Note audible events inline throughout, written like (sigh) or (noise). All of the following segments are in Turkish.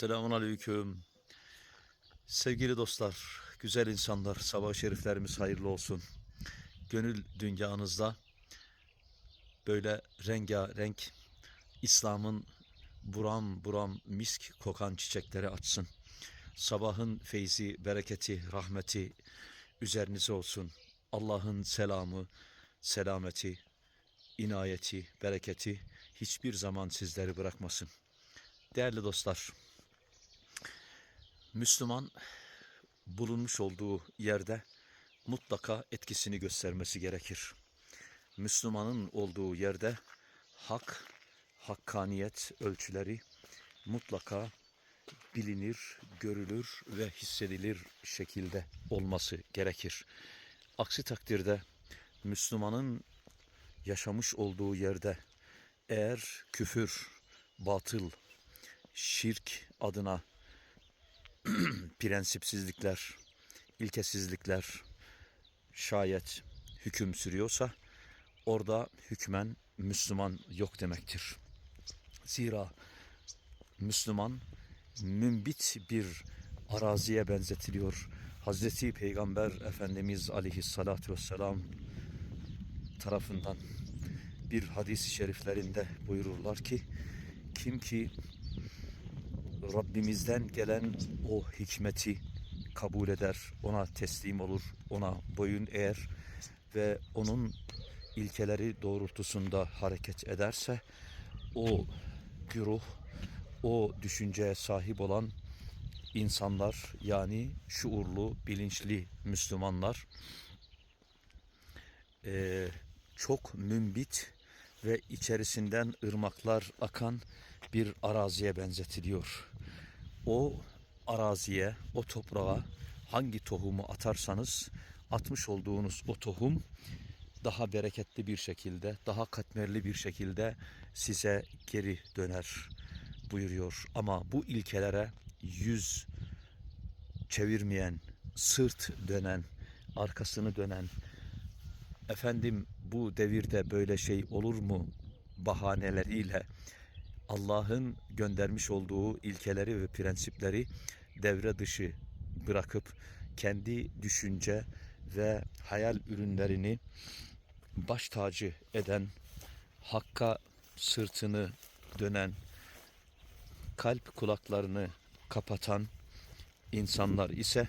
Selamun Aleyküm. Sevgili dostlar, güzel insanlar, sabah şeriflerimiz hayırlı olsun. Gönül dünyanızda böyle rengarenk İslam'ın buram buram misk kokan çiçekleri açsın. Sabahın feyzi, bereketi, rahmeti üzerinize olsun. Allah'ın selamı, selameti, inayeti, bereketi hiçbir zaman sizleri bırakmasın. Değerli dostlar, Müslüman bulunmuş olduğu yerde mutlaka etkisini göstermesi gerekir. Müslümanın olduğu yerde hak, hakkaniyet ölçüleri mutlaka bilinir, görülür ve hissedilir şekilde olması gerekir. Aksi takdirde Müslümanın yaşamış olduğu yerde eğer küfür, batıl, şirk adına (clears throat) prensipsizlikler, ilkesizlikler şayet hüküm sürüyorsa orada hükmen Müslüman yok demektir. Zira Müslüman mümbit bir araziye benzetiliyor. Hazreti Peygamber Efendimiz Aleyhisselatü Vesselam tarafından bir hadis-i şeriflerinde buyururlar ki kim ki Rabbimizden gelen o hikmeti kabul eder, ona teslim olur, ona boyun eğer ve onun ilkeleri doğrultusunda hareket ederse o güruh, o düşünceye sahip olan insanlar yani şuurlu, bilinçli Müslümanlar eee, çok mümbit ve içerisinden ırmaklar akan bir araziye benzetiliyor. O araziye, o toprağa hangi tohumu atarsanız atmış olduğunuz o tohum daha bereketli bir şekilde, daha katmerli bir şekilde size geri döner buyuruyor. Ama bu ilkelere yüz çevirmeyen, sırt dönen, arkasını dönen, efendim bu devirde böyle şey olur mu bahaneleriyle Allah'ın göndermiş olduğu ilkeleri ve prensipleri devre dışı bırakıp kendi düşünce ve hayal ürünlerini baş tacı eden, hakka sırtını dönen, kalp kulaklarını kapatan insanlar ise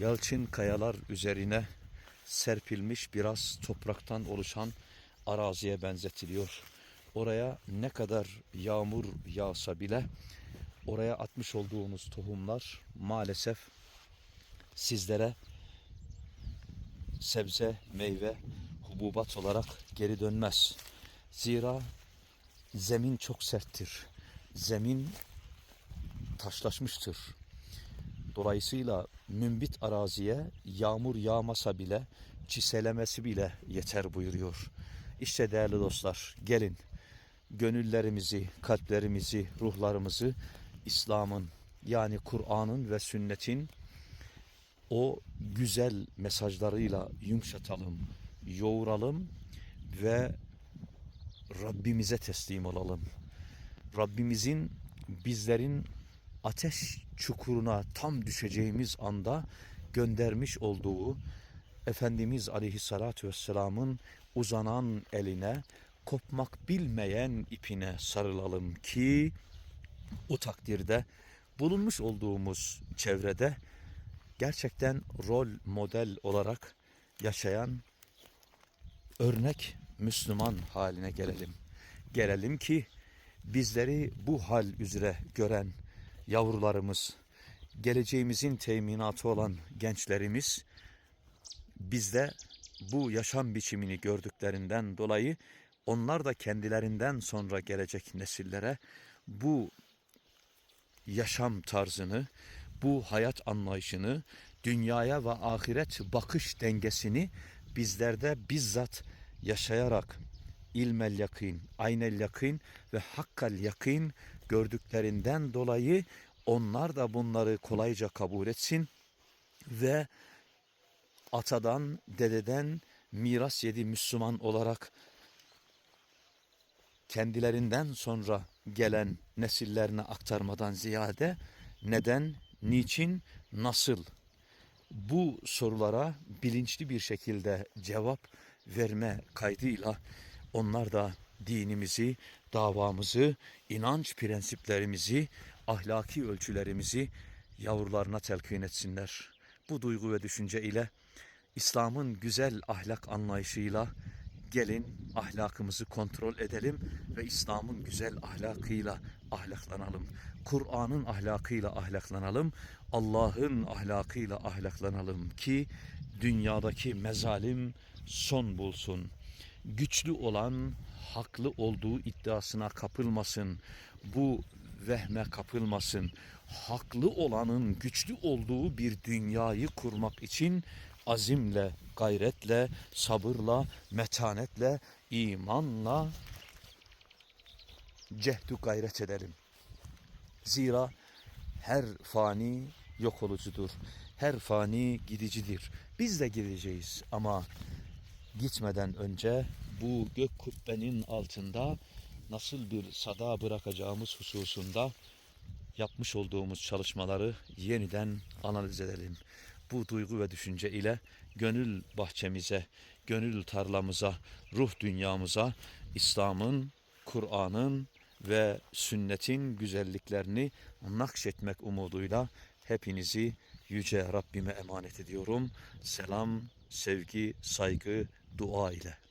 yalçın kayalar üzerine serpilmiş biraz topraktan oluşan araziye benzetiliyor. Oraya ne kadar yağmur yağsa bile oraya atmış olduğunuz tohumlar maalesef sizlere sebze, meyve, hububat olarak geri dönmez. Zira zemin çok serttir. Zemin taşlaşmıştır. Dolayısıyla mümbit araziye yağmur yağmasa bile çiselemesi bile yeter buyuruyor. İşte değerli dostlar gelin gönüllerimizi, kalplerimizi, ruhlarımızı İslam'ın yani Kur'an'ın ve sünnetin o güzel mesajlarıyla yumuşatalım, yoğuralım ve Rabbimize teslim olalım. Rabbimizin bizlerin ateş çukuruna tam düşeceğimiz anda göndermiş olduğu Efendimiz Aleyhisselatü Vesselam'ın uzanan eline kopmak bilmeyen ipine sarılalım ki o takdirde bulunmuş olduğumuz çevrede gerçekten rol model olarak yaşayan örnek Müslüman haline gelelim. Gelelim ki bizleri bu hal üzere gören yavrularımız, geleceğimizin teminatı olan gençlerimiz bizde bu yaşam biçimini gördüklerinden dolayı onlar da kendilerinden sonra gelecek nesillere bu yaşam tarzını, bu hayat anlayışını, dünyaya ve ahiret bakış dengesini bizlerde bizzat yaşayarak ilmel yakin, aynel yakin ve hakkal yakin gördüklerinden dolayı onlar da bunları kolayca kabul etsin ve atadan, dededen miras yedi Müslüman olarak kendilerinden sonra gelen nesillerine aktarmadan ziyade neden, niçin, nasıl bu sorulara bilinçli bir şekilde cevap verme kaydıyla onlar da dinimizi, davamızı, inanç prensiplerimizi, ahlaki ölçülerimizi yavrularına telkin etsinler. Bu duygu ve düşünce ile İslam'ın güzel ahlak anlayışıyla gelin ahlakımızı kontrol edelim ve İslam'ın güzel ahlakıyla ahlaklanalım. Kur'an'ın ahlakıyla ahlaklanalım. Allah'ın ahlakıyla ahlaklanalım ki dünyadaki mezalim son bulsun. Güçlü olan haklı olduğu iddiasına kapılmasın. Bu vehme kapılmasın. Haklı olanın güçlü olduğu bir dünyayı kurmak için azimle, gayretle, sabırla, metanetle, imanla cehdu gayret edelim. Zira her fani yok olucudur. Her fani gidicidir. Biz de gideceğiz ama gitmeden önce bu gök kubbenin altında nasıl bir sada bırakacağımız hususunda yapmış olduğumuz çalışmaları yeniden analiz edelim. Bu duygu ve düşünce ile gönül bahçemize, gönül tarlamıza, ruh dünyamıza İslam'ın, Kur'an'ın ve sünnetin güzelliklerini nakşetmek umuduyla hepinizi yüce Rabbime emanet ediyorum. Selam, sevgi, saygı, dua ile.